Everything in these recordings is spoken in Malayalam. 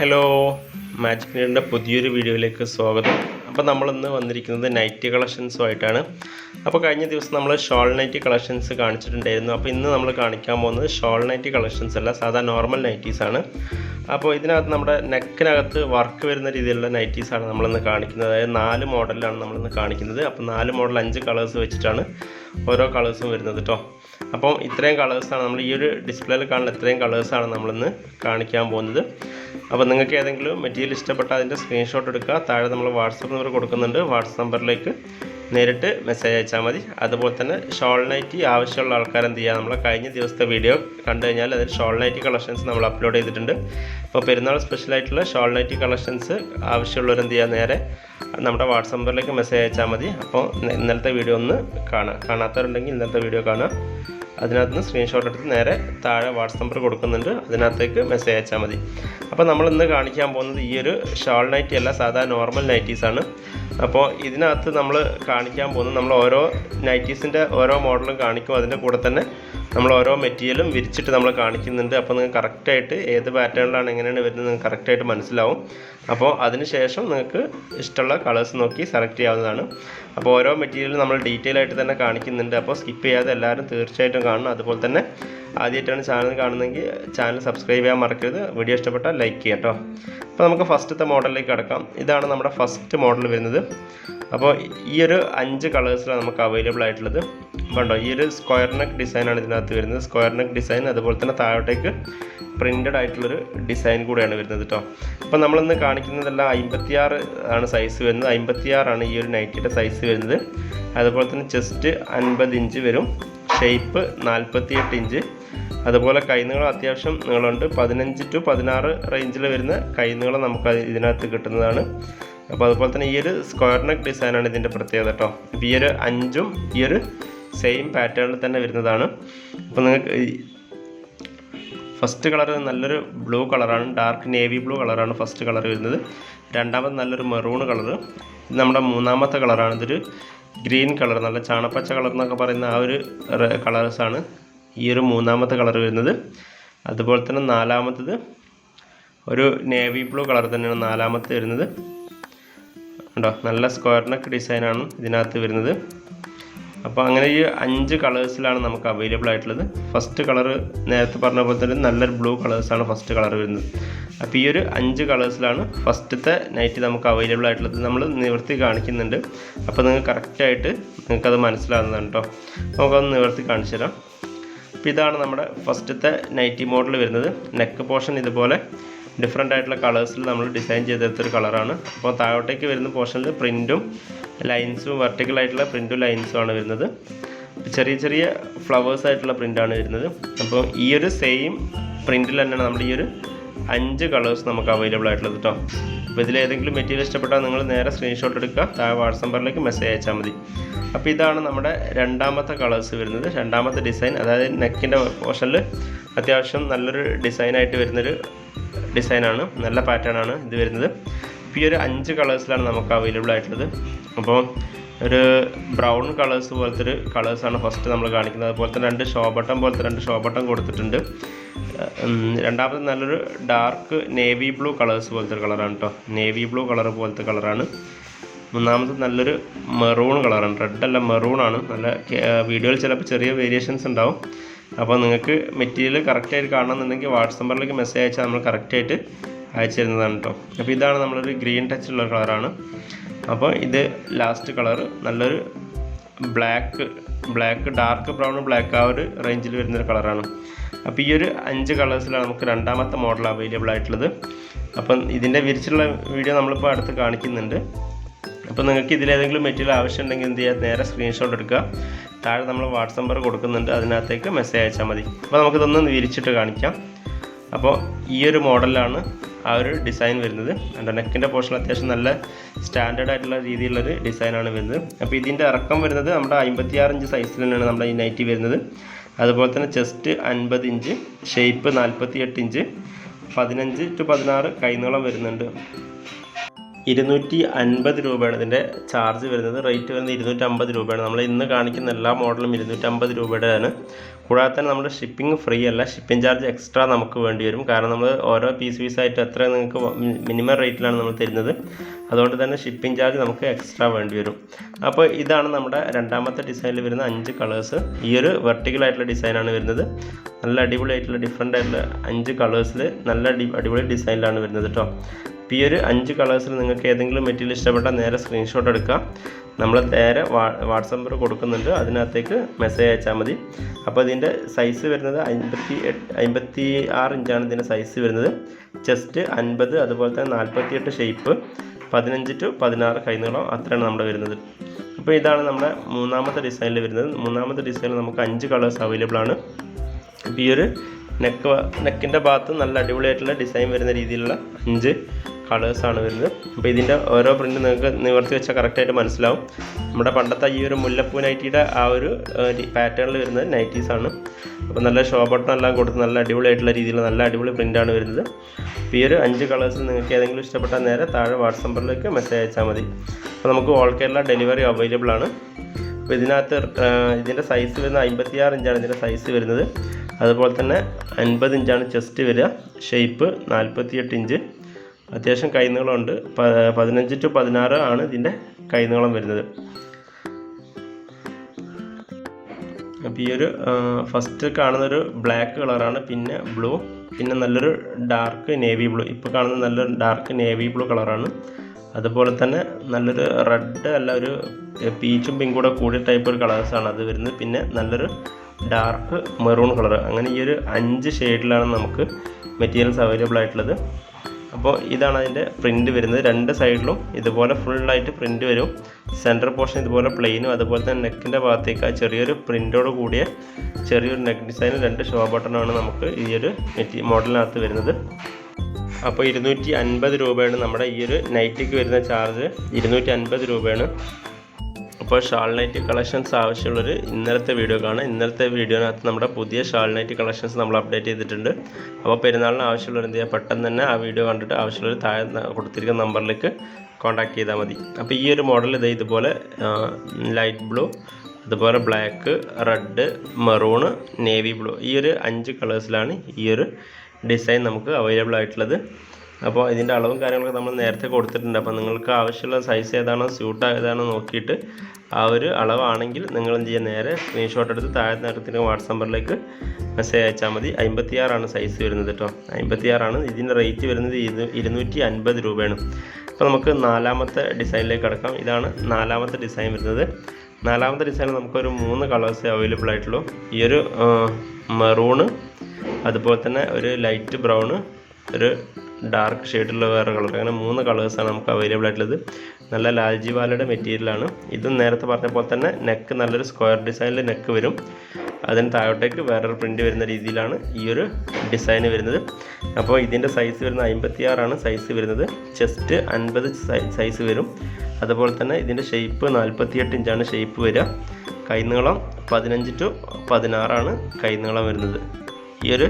ഹലോ മാജിക് നീഡിന്റെ പുതിയൊരു വീഡിയോയിലേക്ക് സ്വാഗതം. അപ്പോൾ നമ്മളിന്ന് വന്നിരിക്കുന്നത് നൈറ്റ് കളക്ഷൻസുമായിട്ടാണ് അപ്പോൾ കഴിഞ്ഞ ദിവസം നമ്മൾ ഷോൾ നൈറ്റ് കളക്ഷൻസ് കാണിച്ചിട്ടുണ്ടായിരുന്നു. അപ്പോൾ ഇന്ന് നമ്മൾ കാണിക്കാൻ പോകുന്നത് ഷോൾ നൈറ്റ് കളക്ഷൻസ് അല്ല സാധാ നോർമൽ നൈറ്റീസാണ് അപ്പോൾ ഇതിനകത്ത് നമ്മുടെ നെക്കിനകത്ത് വർക്ക് വരുന്ന രീതിയിലുള്ള നൈറ്റീസാണ് നമ്മളിന്ന് കാണിക്കുന്നത്. അതായത് നാല് മോഡലിലാണ് നമ്മളിന്ന് കാണിക്കുന്നത്. അപ്പോൾ നാല് മോഡൽ അഞ്ച് കളേഴ്സ് വെച്ചിട്ടാണ് ഓരോ കളേഴ്സും വരുന്നത് കേട്ടോ അപ്പോൾ ഇത്രയും കളേഴ്സാണ് നമ്മൾ ഈ ഒരു ഡിസ്പ്ലേയിൽ കാണുന്ന ഇത്രയും കളേഴ്സാണ് നമ്മളിന്ന് കാണിക്കാൻ പോകുന്നത്. അപ്പോൾ നിങ്ങൾക്ക് ഏതെങ്കിലും മെറ്റീരിയൽ ഇഷ്ടപ്പെട്ടാൽ അതിന്റെ സ്ക്രീൻഷോട്ട് എടുക്കുക. താഴെ നമ്മൾ വാട്സപ്പ് നമ്പർ കൊടുക്കുന്നുണ്ട്. വാട്സപ്പ് നമ്പറിലേക്ക് നേരിട്ട് മെസ്സേജ് അയച്ചാൽ മതി. അതുപോലെ തന്നെ ഷോൾ നൈറ്റി ആവശ്യമുള്ള ആൾക്കാർ എന്ത് ചെയ്യുക നമ്മളെ കഴിഞ്ഞ ദിവസത്തെ വീഡിയോ കണ്ടു കഴിഞ്ഞാൽ അതിൽ ഷോൾ നൈറ്റി കളക്ഷൻസ് നമ്മൾ അപ്ലോഡ് ചെയ്തിട്ടുണ്ട്. അപ്പോൾ പെരുന്നാൾ സ്പെഷ്യലായിട്ടുള്ള ഷോൾ നൈറ്റി കളക്ഷൻസ് ആവശ്യമുള്ളവർ എന്ത് ചെയ്യുക നേരെ നമ്മുടെ വാട്സപ്പ് നമ്പറിലേക്ക് മെസ്സേജ് അയച്ചാൽ മതി. അപ്പോൾ ഇന്നലത്തെ വീഡിയോ ഒന്ന് കാണുക കാണാത്തവരുണ്ടെങ്കിൽ ഇന്നലത്തെ വീഡിയോ കാണുക അതിനകത്ത് നിന്ന് സ്ക്രീൻഷോട്ട് എടുത്ത് നേരെ താഴെ വാട്സപ്പ് നമ്പർ കൊടുക്കുന്നുണ്ട്. അതിനകത്തേക്ക് മെസ്സേജ് അയച്ചാൽ മതി. അപ്പോൾ നമ്മൾ ഇന്ന് കാണിക്കാൻ പോകുന്നത് ഈ ഒരു ഷാൾ നൈറ്റി അല്ല സാധാ നോർമൽ നൈറ്റീസാണ് അപ്പോൾ ഇതിനകത്ത് നമ്മൾ കാണിക്കാൻ പോകുന്നത് നമ്മൾ ഓരോ നൈറ്റീസിന്റെ ഓരോ മോഡലും കാണിക്കും. അതിന്റെ കൂടെ തന്നെ നമ്മൾ ഓരോ മെറ്റീരിയലും വിരിച്ചിട്ട് നമ്മൾ കാണിക്കുന്നുണ്ട്. അപ്പോൾ നിങ്ങൾക്ക് കറക്റ്റായിട്ട് ഏത് പാറ്റേണിലാണ് എങ്ങനെയാണ് വരുന്നത് നിങ്ങൾക്ക് കറക്റ്റായിട്ട് മനസ്സിലാവും. അപ്പോൾ അതിന് ശേഷം നിങ്ങൾക്ക് ഇഷ്ടമുള്ള കളേഴ്സ് നോക്കി സെലക്ട് ചെയ്യാവുന്നതാണ്. അപ്പോൾ ഓരോ മെറ്റീരിയലും നമ്മൾ ഡീറ്റെയിൽ ആയിട്ട് തന്നെ കാണിക്കുന്നുണ്ട്. അപ്പോൾ സ്കിപ്പ് ചെയ്യാതെ എല്ലാവരും തീർച്ചയായിട്ടും കാണണം. അതുപോലെ തന്നെ ആദ്യമായിട്ടാണ് ചാനൽ കാണുന്നതെങ്കിൽ ചാനൽ സബ്സ്ക്രൈബ് ചെയ്യാൻ മറക്കരുത്. വീഡിയോ ഇഷ്ടപ്പെട്ടാൽ ലൈക്ക് ചെയ്യാം കേട്ടോ. അപ്പോൾ നമുക്ക് ഫസ്റ്റത്തെ മോഡലിലേക്ക് കടക്കാം. ഇതാണ് നമ്മുടെ ഫസ്റ്റ് മോഡൽ വരുന്നത്. അപ്പോൾ ഈ ഒരു അഞ്ച് കളേഴ്സിലാണ് നമുക്ക് അവൈലബിൾ ആയിട്ടുള്ളത്. കണ്ടോ ഈ ഒരു സ്ക്വയർ നെക്ക് ഡിസൈനാണ് ഇതിനകത്ത് വരുന്നത്. സ്ക്വയർ നെക്ക് ഡിസൈൻ അതുപോലെ തന്നെ താഴോട്ടേക്ക് പ്രിന്റഡ് ആയിട്ടുള്ളൊരു ഡിസൈൻ കൂടെയാണ് വരുന്നത് കേട്ടോ. അപ്പോൾ നമ്മളിന്ന് കാണിക്കുന്നതെല്ലാം അമ്പത്തിയാറ് ആണ് സൈസ് വരുന്നത്. അമ്പത്തിയാറാണ് ഈ ഒരു നൈറ്റിയുടെ സൈസ് വരുന്നത്. അതുപോലെ തന്നെ ചെസ്റ്റ് അൻപത് ഇഞ്ച് വരും. ഷേപ്പ് നാൽപ്പത്തിയെട്ട് ഇഞ്ച്. അതുപോലെ കൈനീളം അത്യാവശ്യം നീളമുണ്ട്. പതിനഞ്ച് ടു പതിനാറ് റേഞ്ചിൽ വരുന്ന കൈനീളം നമുക്ക് ഇതിനകത്ത് കിട്ടുന്നതാണ്. അപ്പോൾ അതുപോലെ തന്നെ ഈ ഒരു സ്ക്വയർ നെക്ക് ഡിസൈനാണ് ഇതിന്റെ പ്രത്യേകത കേട്ടോ. അപ്പോൾ ഈ ഒരു അഞ്ചും ഈ ഒരു സെയിം പാറ്റേണിൽ തന്നെ വരുന്നതാണ്. അപ്പോൾ നിങ്ങൾക്ക് ഫസ്റ്റ് കളർ നല്ലൊരു ബ്ലൂ കളറാണ് ഡാർക്ക് നേവി ബ്ലൂ കളറാണ് ഫസ്റ്റ് കളർ വരുന്നത്. രണ്ടാമത് നല്ലൊരു മെറൂൺ കളർ നമ്മുടെ മൂന്നാമത്തെ കളറാണ് ഇതൊരു ഗ്രീൻ കളർ നല്ല ചാണപ്പച്ച കളർ എന്നൊക്കെ പറയുന്ന ആ ഒരു കളേഴ്സാണ് ഈ ഒരു മൂന്നാമത്തെ കളർ വരുന്നത്. അതുപോലെ തന്നെ നാലാമത്തത് ഒരു നേവി ബ്ലൂ കളർ തന്നെയാണ് നാലാമത്തെ വരുന്നത്. ഉണ്ടോ നല്ല സ്ക്വയർ നെക്ക് ഡിസൈനാണ് ഇതിനകത്ത് വരുന്നത്. അപ്പോൾ അങ്ങനെ ഈ അഞ്ച് കളേഴ്സിലാണ് നമുക്ക് അവൈലബിൾ ആയിട്ടുള്ളത്. ഫസ്റ്റ് കളർ നേരത്തെ പറഞ്ഞ പോലെ തന്നെ നല്ലൊരു ബ്ലൂ കളേഴ്സാണ് ഫസ്റ്റ് കളർ വരുന്നത്. അപ്പോൾ ഈ ഒരു അഞ്ച് കളേഴ്സിലാണ് ഫസ്റ്റത്തെ നൈറ്റ് നമുക്ക് അവൈലബിൾ ആയിട്ടുള്ളത്. നമ്മൾ നിവർത്തി കാണിക്കുന്നുണ്ട്. അപ്പോൾ നിങ്ങൾക്ക് കറക്റ്റായിട്ട് നിങ്ങൾക്കത് മനസ്സിലാകുന്നതാണ് കേട്ടോ നമുക്കത് നിവർത്തി കാണിച്ചു തരാം. അപ്പോൾ ഇതാണ് നമ്മുടെ ഫസ്റ്റത്തെ നൈറ്റി മോഡൽ വരുന്നത്. നെക്ക് പോർഷൻ ഇതുപോലെ ഡിഫറെന്റ് ആയിട്ടുള്ള കളേഴ്സിൽ നമ്മൾ ഡിസൈൻ ചെയ്തെടുത്തൊരു കളറാണ് അപ്പോൾ താഴോട്ടേക്ക് വരുന്ന പോർഷനിൽ പ്രിന്റും ലൈൻസും വെർട്ടിക്കൽ ആയിട്ടുള്ള പ്രിന്റും ലൈൻസും ആണ് വരുന്നത്. ചെറിയ ചെറിയ ഫ്ലവേഴ്സ് ആയിട്ടുള്ള പ്രിന്റാണ് വരുന്നത്. അപ്പോൾ ഈ ഒരു സെയിം പ്രിന്റിൽ തന്നെയാണ് നമ്മുടെ ഈ ഒരു അഞ്ച് കളേഴ്സ് നമുക്ക് അവൈലബിൾ ആയിട്ടുള്ളത് കേട്ടോ അപ്പോൾ ഇതിൽ ഏതെങ്കിലും മെറ്റീരിയൽ ഇഷ്ടപ്പെട്ടാൽ നിങ്ങൾ നേരെ സ്ക്രീൻഷോട്ട് എടുക്കുക. താഴെ വാട്സപ്പ് നമ്പറിലേക്ക് മെസ്സേജ് അയച്ചാൽ മതി. അപ്പോൾ ഇതാണ് നമ്മുടെ രണ്ടാമത്തെ കളേഴ്സ് വരുന്നത്. രണ്ടാമത്തെ ഡിസൈൻ അതായത് നെക്കിന്റെ പോർഷനിൽ അത്യാവശ്യം നല്ലൊരു ഡിസൈനായിട്ട് വരുന്നൊരു ഡിസൈനാണ് നല്ല പാറ്റേൺ ആണ് ഇത് വരുന്നത്. ഇപ്പോൾ ഈ ഒരു അഞ്ച് കളേഴ്സിലാണ് നമുക്ക് അവൈലബിൾ ആയിട്ടുള്ളത്. അപ്പോൾ ഒരു ബ്രൗൺ കളേഴ്സ് പോലത്തെ ഒരു കളേഴ്സാണ് ഫസ്റ്റ് നമ്മൾ കാണിക്കുന്നത്. അതുപോലെ തന്നെ രണ്ട് ഷോ ബട്ടൺ പോലത്തെ രണ്ട് ഷോ ബട്ടൺ കൊടുത്തിട്ടുണ്ട് രണ്ടാമത് നല്ലൊരു ഡാർക്ക് നേവി ബ്ലൂ കളേഴ്സ് പോലത്തെ ഒരു കളറാണ് കേട്ടോ നേവി ബ്ലൂ കളർ പോലത്തെ കളറാണ് മൂന്നാമത് നല്ലൊരു മെറൂൺ കളറാണ് റെഡ് അല്ല മെറൂൺ ആണ്. നല്ല വീഡിയോയിൽ ചിലപ്പോൾ ചെറിയ വേരിയേഷൻസ് ഉണ്ടാവും. അപ്പോൾ നിങ്ങൾക്ക് മെറ്റീരിയൽ കറക്റ്റായിട്ട് കാണണമെന്നുണ്ടെങ്കിൽ വാട്സപ്പ് നമ്പറിലേക്ക് മെസ്സേജ് അയച്ചാൽ നമ്മൾ കറക്റ്റായിട്ട് അയച്ചു തരുന്നതാണ് കേട്ടോ അപ്പോൾ ഇതാണ് നമ്മളൊരു ഗ്രീൻ ടച്ചുള്ള കളറാണ് അപ്പോൾ ഇത് ലാസ്റ്റ് കളർ നല്ലൊരു black black dark brown black ആ ഒരു റേഞ്ചിൽ വരുന്നൊരു കളറാണ് അപ്പോൾ ഈ ഒരു അഞ്ച് കളേഴ്സിലാണ് നമുക്ക് രണ്ടാമത്തെ മോഡൽ അവൈലബിൾ ആയിട്ടുള്ളത്. അപ്പം ഇതിന്റെ വിരിച്ചുള്ള വീഡിയോ നമ്മളിപ്പോൾ അടുത്ത് കാണിക്കുന്നുണ്ട്. അപ്പോൾ നിങ്ങൾക്ക് ഇതിലേതെങ്കിലും മെറ്റീരിയൽ ആവശ്യമുണ്ടെങ്കിൽ എന്ത് ചെയ്യുക നേരെ സ്ക്രീൻഷോട്ട് എടുക്കുക. താഴെ നമ്മൾ വാട്സപ്പ് നമ്പർ കൊടുക്കുന്നുണ്ട്. അതിനകത്തേക്ക് മെസ്സേജ് അയച്ചാൽ മതി. അപ്പോൾ നമുക്കിതൊന്ന് വിരിച്ചിട്ട് കാണിക്കാം. അപ്പോൾ ഈ ഒരു മോഡലാണ് ആ ഒരു ഡിസൈൻ വരുന്നത്. എന്റെ നെക്കിന്റെ പോർഷൻ അത്യാവശ്യം നല്ല സ്റ്റാൻഡേർഡ് ആയിട്ടുള്ള രീതിയിലുള്ളൊരു ഡിസൈനാണ് വരുന്നത്. അപ്പോൾ ഇതിന്റെ ഇറക്കം വരുന്നത് നമ്മുടെ അമ്പത്തിയാറ് ഇഞ്ച് സൈസിൽ തന്നെയാണ് നമ്മുടെ ഈ നൈറ്റി വരുന്നത്. അതുപോലെ തന്നെ ചെസ്റ്റ് അൻപത് ഇഞ്ച് ഷേപ്പ് നാൽപ്പത്തി എട്ട് ഇഞ്ച് പതിനഞ്ച് ടു പതിനാറ് കൈനീളം വരുന്നുണ്ട്. ഇരുന്നൂറ്റി അൻപത് രൂപയാണ് ഇതിന്റെ ചാർജ് വരുന്നത്. റേറ്റ് വരുന്നത് ഇരുന്നൂറ്റമ്പത് രൂപയാണ്. നമ്മൾ ഇന്ന് കാണിക്കുന്ന എല്ലാ മോഡലും ഇരുന്നൂറ്റമ്പത് രൂപയുടെയാണ് കൂടാതെ തന്നെ നമ്മുടെ ഷിപ്പിംഗ് ഫ്രീ അല്ല. ഷിപ്പിംഗ് ചാർജ് എക്സ്ട്രാ നമുക്ക് വേണ്ടി വരും. കാരണം നമ്മൾ ഓരോ പീസ് പീസായിട്ട് എത്ര നിങ്ങൾക്ക് മിനിമം റേറ്റിലാണ് നമ്മൾ തരുന്നത്. അതുകൊണ്ട് തന്നെ ഷിപ്പിംഗ് ചാർജ് നമുക്ക് എക്സ്ട്രാ വേണ്ടി വരും. അപ്പോൾ ഇതാണ് നമ്മുടെ രണ്ടാമത്തെ ഡിസൈനിൽ വരുന്ന അഞ്ച് കളേഴ്സ് ഈ ഒരു വെർട്ടിക്കൽ ആയിട്ടുള്ള ഡിസൈനാണ് വരുന്നത്. നല്ല അടിപൊളിയായിട്ടുള്ള ഡിഫറെന്റ് ആയിട്ടുള്ള അഞ്ച് കളേഴ്സിൽ നല്ല അടി അടിപൊളി ഡിസൈനിലാണ് വരുന്നത് കേട്ടോ ഈ ഒരു അഞ്ച് കളേഴ്സിൽ നിങ്ങൾക്ക് ഏതെങ്കിലും മെറ്റീരിയൽ ഇഷ്ടപ്പെട്ടാൽ നേരെ സ്ക്രീൻഷോട്ട് എടുക്കുക നമ്മൾ നേരെ വാ നമ്പർ കൊടുക്കുന്നുണ്ട്. അതിനകത്തേക്ക് മെസ്സേജ് അയച്ചാൽ മതി. അപ്പോൾ ഇതിന്റെ സൈസ് വരുന്നത് അൻപത്തി എട്ട് അൻപത്തി ആറ് ഇഞ്ചാണ് ഇതിന്റെ സൈസ് വരുന്നത്. ചെസ്റ്റ് അൻപത് അതുപോലെ തന്നെ നാൽപ്പത്തി എട്ട് ഷേപ്പ് പതിനഞ്ച് ടു പതിനാറ് കൈനീളം അത്രയാണ് നമ്മുടെ വരുന്നത്. അപ്പോൾ ഇതാണ് നമ്മുടെ മൂന്നാമത്തെ ഡിസൈനിൽ വരുന്നത്. മൂന്നാമത്തെ ഡിസൈനിൽ നമുക്ക് അഞ്ച് കളേഴ്സ് അവൈലബിൾ ആണ്. ഈ ഒരു നെക്ക് നെക്കിന്റെ ഭാഗത്ത് നല്ല അടിപൊളിയായിട്ടുള്ള ഡിസൈൻ വരുന്ന രീതിയിലുള്ള അഞ്ച് കളേഴ്സാണ് വരുന്നത്. അപ്പോൾ ഇതിന്റെ ഓരോ പ്രിന്റും നിങ്ങൾക്ക് നിവർത്തി വെച്ചാൽ കറക്റ്റായിട്ട് മനസ്സിലാവും. നമ്മുടെ പണ്ടത്തെ ഈ ഒരു മുല്ലപ്പൂ നൈറ്റിയുടെ ആ ഒരു പാറ്റേണിൽ വരുന്നത് നൈറ്റീസാണ് അപ്പോൾ നല്ല ഷോ ബട്ടൺ എല്ലാം കൊടുത്ത് നല്ല അടിപൊളിയായിട്ടുള്ള രീതിയിൽ നല്ല അടിപൊളി പ്രിന്റാണ് വരുന്നത്. അപ്പോൾ ഈ ഒരു അഞ്ച് കളേഴ്സ് നിങ്ങൾക്ക് ഏതെങ്കിലും ഇഷ്ടപ്പെട്ടാൽ നേരെ താഴെ വാട്സപ്പ് നമ്പറിലേക്ക് മെസ്സേജ് അയച്ചാൽ മതി. അപ്പോൾ നമുക്ക് ഓൾ കേരള ഡെലിവറി അവൈലബിൾ ആണ്. അപ്പോൾ ഇതിനകത്ത് ഇതിന്റെ സൈസ് വരുന്നത് അമ്പത്തിയാറ് ഇഞ്ചാണ് ഇതിന്റെ സൈസ് വരുന്നത്. അതുപോലെ തന്നെ അൻപത് ഇഞ്ചാണ് ചെസ്റ്റ് വരിക. ഷേപ്പ് നാൽപ്പത്തിയെട്ട് ഇഞ്ച്. അത്യാവശ്യം കൈനീളമുണ്ട്. പതിനഞ്ച് ടു പതിനാറ് ആണ് ഇതിന്റെ കൈനീളം വരുന്നത്. അപ്പോൾ ഈ ഒരു ഫസ്റ്റ് കാണുന്നൊരു ബ്ലാക്ക് കളറാണ് പിന്നെ ബ്ലൂ പിന്നെ നല്ലൊരു ഡാർക്ക് നേവി ബ്ലൂ ഇപ്പോൾ കാണുന്ന നല്ലൊരു ഡാർക്ക് നേവി ബ്ലൂ കളറാണ് അതുപോലെ തന്നെ നല്ലൊരു റെഡ് അല്ല ഒരു പീച്ചും പിങ്കും കൂടെ കൂടിയ ടൈപ്പ് ഒരു കളേഴ്സാണ് അത് വരുന്നത്. പിന്നെ നല്ലൊരു ഡാർക്ക് മെറൂൺ കളർ അങ്ങനെ ഈ ഒരു അഞ്ച് ഷെയ്ഡിലാണ് നമുക്ക് മെറ്റീരിയൽസ് അവൈലബിൾ ആയിട്ടുള്ളത്. അപ്പോൾ ഇതാണ് അതിന്റെ പ്രിന്റ് വരുന്നത്. രണ്ട് സൈഡിലും ഇതുപോലെ ഫുള്ളായിട്ട് പ്രിന്റ് വരും. സെന്റർ പോർഷൻ ഇതുപോലെ പ്ലെയിനും അതുപോലെ തന്നെ നെക്കിന്റെ ഭാഗത്തേക്ക് ആ ചെറിയൊരു പ്രിന്റോട് കൂടിയ ചെറിയൊരു നെക്ക് ഡിസൈനും രണ്ട് ഷോ ബട്ടണാണ് നമുക്ക് ഈ ഒരു മോഡലിനകത്ത് വരുന്നത്. അപ്പോൾ ഇരുന്നൂറ്റി അൻപത് രൂപയാണ് നമ്മുടെ ഈ ഒരു നൈറ്റിക്ക് വരുന്ന ചാർജ് ഇരുന്നൂറ്റി അൻപത് രൂപയാണ്. അപ്പോൾ ഷാൾ നൈറ്റ് കളക്ഷൻസ് ആവശ്യമുള്ളൊരു ഇന്നലത്തെ വീഡിയോ കാണാം. ഇന്നലത്തെ വീഡിയോനകത്ത് നമ്മുടെ പുതിയ ഷാൾ നൈറ്റ് കളക്ഷൻസ് നമ്മൾ അപ്ഡേറ്റ് ചെയ്തിട്ടുണ്ട്. അപ്പോൾ പെരുന്നാളിന് ആവശ്യമുള്ളവർ എന്ത് ചെയ്യുക? പെട്ടെന്ന് തന്നെ ആ വീഡിയോ കണ്ടിട്ട് ആവശ്യമുള്ളവർ താഴെ കൊടുത്തിരിക്കുന്ന നമ്പറിലേക്ക് കോൺടാക്ട് ചെയ്താൽ മതി. അപ്പോൾ ഈ ഒരു മോഡൽ ഇത് ഇതുപോലെ ലൈറ്റ് ബ്ലൂ അതുപോലെ black red maroon navy blue ഈ ഒരു അഞ്ച് കളേഴ്സിലാണ് ഈ ഒരു ഡിസൈൻ നമുക്ക് അവൈലബിൾ ആയിട്ടുള്ളത്. അപ്പോൾ ഇതിന്റെ അളവും കാര്യങ്ങളൊക്കെ നമ്മൾ നേരത്തെ കൊടുത്തിട്ടുണ്ട്. അപ്പോൾ നിങ്ങൾക്ക് ആവശ്യമുള്ള സൈസ് ഏതാണോ സ്യൂട്ട് ഏതാണോ നോക്കിയിട്ട് ആ ഒരു അളവാണെങ്കിൽ നിങ്ങൾ എന്ത് ചെയ്യുക നേരെ സ്ക്രീൻഷോട്ട് എടുത്ത് താഴെ വാട്സപ്പ് നമ്പറിലേക്ക് മെസ്സേജ് അയച്ചാൽ മതി. അമ്പത്തിയാറാണ് സൈസ് വരുന്നത് കേട്ടോ. അമ്പത്തിയാറാണ്. ഇതിന്റെ റേറ്റ് വരുന്നത് ഇരു ഇരുന്നൂറ്റി അൻപത് രൂപയാണ്. അപ്പോൾ നമുക്ക് നാലാമത്തെ ഡിസൈനിലേക്ക് കിടക്കാം. ഇതാണ് നാലാമത്തെ ഡിസൈൻ വരുന്നത്. നാലാമത്തെ ഡിസൈനിൽ നമുക്കൊരു മൂന്ന് കളേഴ്സ് അവൈലബിൾ ആയിട്ടുള്ളൂ. ഈ ഒരു മെറൂണ് അതുപോലെ തന്നെ ഒരു ലൈറ്റ് ബ്രൗണ് ഒരു ഡാർക്ക് ഷെയ്ഡുള്ള വേറെ കളർ അങ്ങനെ മൂന്ന് കളേഴ്സാണ് നമുക്ക് അവൈലബിൾ ആയിട്ടുള്ളത്. നല്ല ലാൽജിവാലയുടെ മെറ്റീരിയലാണ് ഇതും നേരത്തെ പറഞ്ഞ പോലെ തന്നെ നെക്ക് നല്ലൊരു സ്ക്വയർ ഡിസൈനിൽ നെക്ക് വരും. അതിന് താഴോട്ടേക്ക് വേറൊരു പ്രിന്റ് വരുന്ന രീതിയിലാണ് ഈ ഒരു ഡിസൈൻ വരുന്നത്. അപ്പോൾ ഇതിന്റെ സൈസ് വരുന്നത് അമ്പത്തിയാറാണ് സൈസ് വരുന്നത്. ചെസ്റ്റ് അൻപത് സൈസ് വരും. അതുപോലെ തന്നെ ഇതിന്റെ ഷേപ്പ് നാൽപ്പത്തിയെട്ട് ഇഞ്ചാണ് ഷേപ്പ് വരിക. കൈനീളം പതിനഞ്ച് ടു പതിനാറാണ് കൈനീളം വരുന്നത്. ഈ ഒരു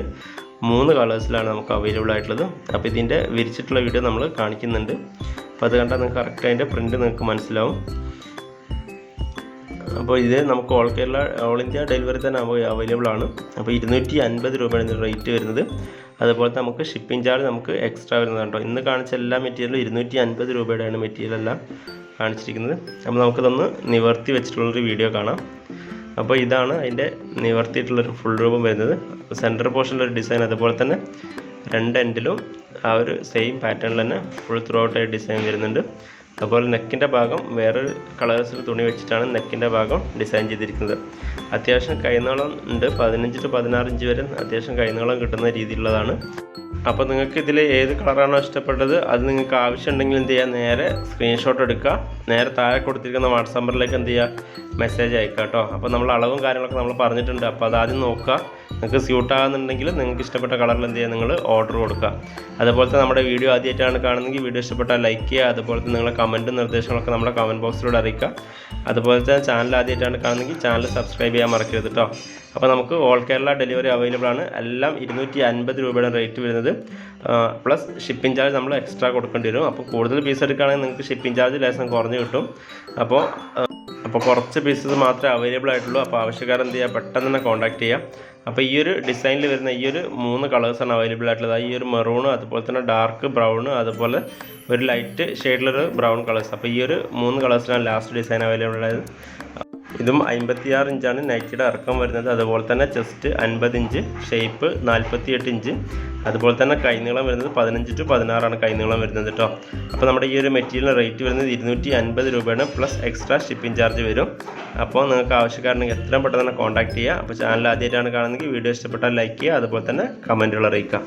മൂന്ന് കളേഴ്സിലാണ് നമുക്ക് അവൈലബിൾ ആയിട്ടുള്ളത്. അപ്പോൾ ഇതിന്റെ വിരിച്ചിട്ടുള്ള വീഡിയോ നമ്മൾ കാണിക്കുന്നുണ്ട്. അപ്പോൾ അത് കണ്ടാൽ നിങ്ങൾക്ക് കറക്റ്റ് അതിന്റെ പ്രിന്റ് നിങ്ങൾക്ക് മനസ്സിലാവും. അപ്പോൾ ഇത് നമുക്ക് all Kerala all India delivery തന്നെ അവൈലബിൾ ആണ്. അപ്പോൾ ഇരുന്നൂറ്റി അൻപത് രൂപയാണ് റേറ്റ് വരുന്നത്. അതുപോലെ നമുക്ക് ഷിപ്പിംഗ് ചാർജ് നമുക്ക് എക്സ്ട്രാ വരുന്നത് കേട്ടോ. ഇന്ന് കാണിച്ച എല്ലാ മെറ്റീരിയലും ഇരുന്നൂറ്റി അൻപത് രൂപയുടെയാണ് മെറ്റീരിയൽ എല്ലാം കാണിച്ചിരിക്കുന്നത്. അപ്പോൾ നമുക്കിതൊന്ന് നിവർത്തി വെച്ചിട്ടുള്ളൊരു വീഡിയോ കാണാം. അപ്പോൾ ഇതാണ് അതിന്റെ നിവർത്തിയിട്ടുള്ളൊരു ഫുൾ രൂപം വരുന്നത്. സെന്റർ പോർഷനിലൊരു ഡിസൈൻ അതുപോലെ തന്നെ രണ്ട് എൻഡിലും ആ ഒരു സെയിം പാറ്റേണിൽ തന്നെ ഫുൾ ത്രൂ ഔട്ട് ഡിസൈൻ വരുന്നുണ്ട്. അതുപോലെ നെക്കിന്റെ ഭാഗം വേറൊരു കളേഴ്സിൽ തുണി വെച്ചിട്ടാണ് നെക്കിന്റെ ഭാഗം ഡിസൈൻ ചെയ്തിരിക്കുന്നത്. അത്യാവശ്യം കൈനീളം ഉണ്ട്. പതിനഞ്ച് ടു പതിനാറ് ഇഞ്ച് വരെ അത്യാവശ്യം കൈനീളം കിട്ടുന്ന രീതിയിലുള്ളതാണ്. അപ്പോൾ നിങ്ങൾക്ക് ഇതിൽ ഏത് കളറാണോ ഇഷ്ടപ്പെട്ടത് അത് നിങ്ങൾക്ക് ആവശ്യമുണ്ടെങ്കിൽ എന്ത് ചെയ്യുക നേരെ സ്ക്രീൻഷോട്ട് എടുക്കുക. നേരെ താഴെ കൊടുത്തിരിക്കുന്ന വാട്സാപ്പ് നമ്പറിലേക്ക് എന്ത് ചെയ്യുക മെസ്സേജ് അയക്കുക കേട്ടോ. അപ്പോൾ നമ്മൾ അളവും കാര്യങ്ങളൊക്കെ നമ്മൾ പറഞ്ഞിട്ടുണ്ട്. അപ്പോൾ അതാദ്യം നോക്കുക. നിങ്ങൾക്ക് സ്യൂട്ട് ആകുന്നുണ്ടെങ്കിൽ നിങ്ങൾക്ക് ഇഷ്ടപ്പെട്ട കളറിൽ എന്ത് ചെയ്യുക നിങ്ങൾ ഓർഡർ കൊടുക്കുക. അതുപോലെ തന്നെ നമ്മുടെ വീഡിയോ ആദ്യമായിട്ടാണ് കാണുന്നതെങ്കിൽ വീഡിയോ ഇഷ്ടപ്പെട്ടാൽ ലൈക്ക് ചെയ്യുക. അതുപോലെ തന്നെ നിങ്ങളുടെ കമന്റും നിർദ്ദേശങ്ങളൊക്കെ നമ്മുടെ കമന്റ് ബോക്സിലൂടെ അറിയിക്കുക. അതുപോലെ തന്നെ ചാനൽ ആദ്യമായിട്ടാണ് കാണുന്നതെങ്കിൽ ചാനൽ സബ്സ്ക്രൈബ് ചെയ്യാൻ മറക്കരുത് കേട്ടോ. അപ്പോൾ നമുക്ക് ഓൾ കേരള ഡെലിവറി അവൈലബിൾ ആണ്. എല്ലാം ഇരുന്നൂറ്റി അൻപത് രൂപയുടെ റേറ്റ് വരുന്നത്. പ്ലസ് ഷിപ്പിംഗ് ചാർജ് നമ്മൾ എക്സ്ട്രാ കൊടുക്കേണ്ടി വരും. അപ്പോൾ കൂടുതൽ പീസ് എടുക്കുകയാണെങ്കിൽ നിങ്ങൾക്ക് ഷിപ്പിംഗ് ചാർജ് ലേശം കുറഞ്ഞ് കിട്ടും. അപ്പോൾ അപ്പോൾ കുറച്ച് പീസസ് മാത്രമേ അവൈലബിൾ ആയിട്ടുള്ളൂ. അപ്പോൾ ആവശ്യക്കാർ എന്ത് ചെയ്യുക? പെട്ടെന്ന് തന്നെ കോൺടാക്ട് ചെയ്യാം അപ്പോൾ ഈ ഒരു ഡിസൈനിൽ വരുന്ന ഈ ഒരു മൂന്ന് കളേഴ്സാണ് അവൈലബിൾ ആയിട്ടുള്ളത്. ഈ ഒരു മെറൂണ് അതുപോലെ തന്നെ ഡാർക്ക് ബ്രൗണ് അതുപോലെ ഒരു ലൈറ്റ് ഷെയ്ഡിലൊരു ബ്രൗൺ കളേഴ്സ് അപ്പോൾ ഈ ഒരു മൂന്ന് കളേഴ്സിനാണ് ലാസ്റ്റ് ഡിസൈൻ അവൈലബിൾ ആയത് ഇതും അമ്പത്തിയാറ് ഇഞ്ചാണ് നൈക്കിയുടെ ഇറക്കം വരുന്നത്. അതുപോലെ തന്നെ ചെസ്റ്റ് അൻപത് ഇഞ്ച് ഷേപ്പ് നാൽപ്പത്തി എട്ട് ഇഞ്ച്. അതുപോലെ തന്നെ കൈനീളം വരുന്നത് പതിനഞ്ച് ടു പതിനാറാണ് കൈനീളം വരുന്നത് കേട്ടോ അപ്പോൾ നമ്മുടെ ഈ ഒരു മെറ്റീരിയൽ റേറ്റ് വരുന്നത് ഇരുന്നൂറ്റി അൻപത് രൂപയാണ് പ്ലസ് എക്സ്ട്രാ ഷിപ്പിംഗ് ചാർജ് വരും. അപ്പോൾ നിങ്ങൾക്ക് ആവശ്യക്കാരനെങ്കിൽ എത്രയും പെട്ടെന്ന് തന്നെ കോൺടാക്ട് ചെയ്യുക അപ്പോൾ ചാനൽ ആദ്യമായിട്ടാണ് കാണുന്നതെങ്കിൽ വീഡിയോ ഇഷ്ടപ്പെട്ടാൽ ലൈക്ക് ചെയ്യുക. അതുപോലെ തന്നെ കമന്റുകൾ അറിയിക്കുക.